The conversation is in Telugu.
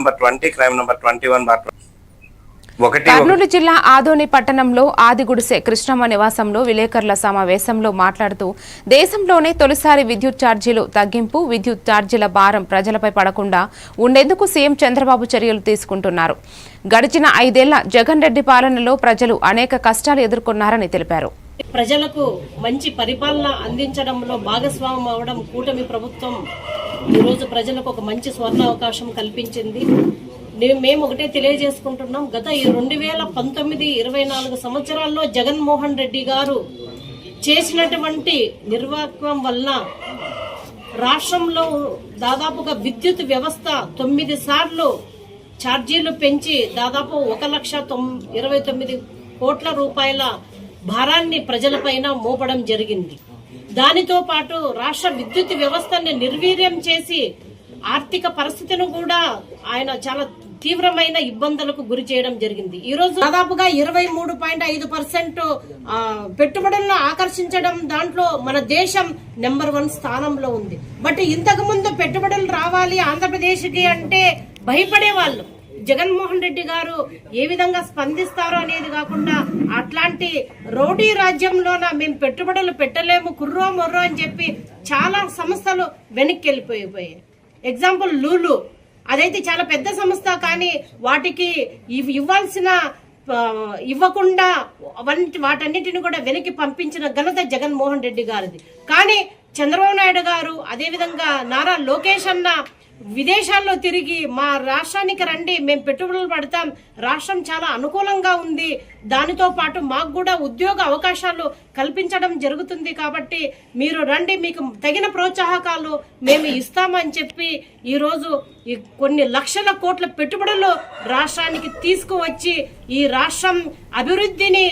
Number twenty crime number twenty one bar ఒకటి కర్నూలు జిల్లా ఆదోని పట్టణంలో ఆదిగుడిసె కృష్ణమ్మ నివాసంలో విలేకరుల సమావేశంలో మాట్లాడుతూ దేశంలోనే తొలిసారి విద్యుత్ ఛార్జీలు తగ్గింపు విద్యుత్ ఛార్జీల భారం ప్రజలపై పడకుండా ఉండేందుకు సీఎం చంద్రబాబు చర్యలు తీసుకుంటున్నారు. గడిచిన ఐదేళ్ళ జగన్ రెడ్డి పాలనలో ప్రజలు అనేక కష్టాలు ఎదుర్కొన్నారని తెలిపారు. ప్రజలకు మంచి పరిపాలన అందించడంలో భాగస్వామ్యం అవడం కూటమి ప్రభుత్వం ఈరోజు ప్రజలకు ఒక మంచి స్వర్ణ అవకాశం కల్పించింది. మేము ఒకటే తెలియజేసుకుంటున్నాం. గత ఈ రెండు వేల పంతొమ్మిది ఇరవై నాలుగు సంవత్సరాల్లో జగన్మోహన్ రెడ్డి గారు చేసినటువంటి నిర్వాహకం వలన రాష్ట్రంలో దాదాపుగా విద్యుత్ వ్యవస్థ తొమ్మిది సార్లు ఛార్జీలు పెంచి దాదాపు ఒక లక్ష ఇరవై తొమ్మిది కోట్ల రూపాయల భారాన్ని ప్రజలపైన మోపడం జరిగింది. దానితో పాటు రాష్ట్ర విద్యుత్ వ్యవస్థని నిర్వీర్యం చేసి ఆర్థిక పరిస్థితిని కూడా ఆయన చాలా తీవ్రమైన ఇబ్బందులకు గురి చేయడం జరిగింది. ఈ రోజు దాదాపుగా ఇరవై మూడు పాయింట్ ఐదు పర్సెంట్ పెట్టుబడులను ఆకర్షించడం దాంట్లో మన దేశం నెంబర్ వన్ స్థానంలో ఉంది. బట్ ఇంతకు ముందు పెట్టుబడులు రావాలి ఆంధ్రప్రదేశ్కి అంటే భయపడే వాళ్ళు జగన్మోహన్ రెడ్డి గారు ఏ విధంగా స్పందిస్తారో అనేది కాకుండా అట్లాంటి రౌడీ రాజ్యంలోన మేము పెట్టుబడులు పెట్టలేము కుర్రో మొర్రో అని చెప్పి చాలా సంస్థలు వెనక్కి వెళ్ళిపోయిపోయాయి. ఎగ్జాంపుల్ లూలు. అదైతే చాలా పెద్ద సంస్థ కానీ వాటికి ఇవ్వాల్సిన ఇవ్వకుండా వంటి వాటన్నిటిని కూడా వెనక్కి పంపించిన ఘనత జగన్మోహన్ రెడ్డి గారిది. కానీ చంద్రబాబు నాయుడు గారు అదేవిధంగా నారా లోకేష్ అన్న విదేశాల్లో తిరిగి మా రాష్ట్రానికి రండి మేము పెట్టుబడులు పడతాం. రాష్ట్రం చాలా అనుకూలంగా ఉంది. దానితో పాటు మాకు కూడా ఉద్యోగ అవకాశాలు కల్పించడం జరుగుతుంది కాబట్టి మీరు రండి మీకు తగిన ప్రోత్సాహకాలు మేము ఇస్తామని చెప్పి ఈరోజు ఈ కొన్ని లక్షల కోట్ల పెట్టుబడులు రాష్ట్రానికి తీసుకువచ్చి ఈ రాష్ట్రం అభివృద్ధిని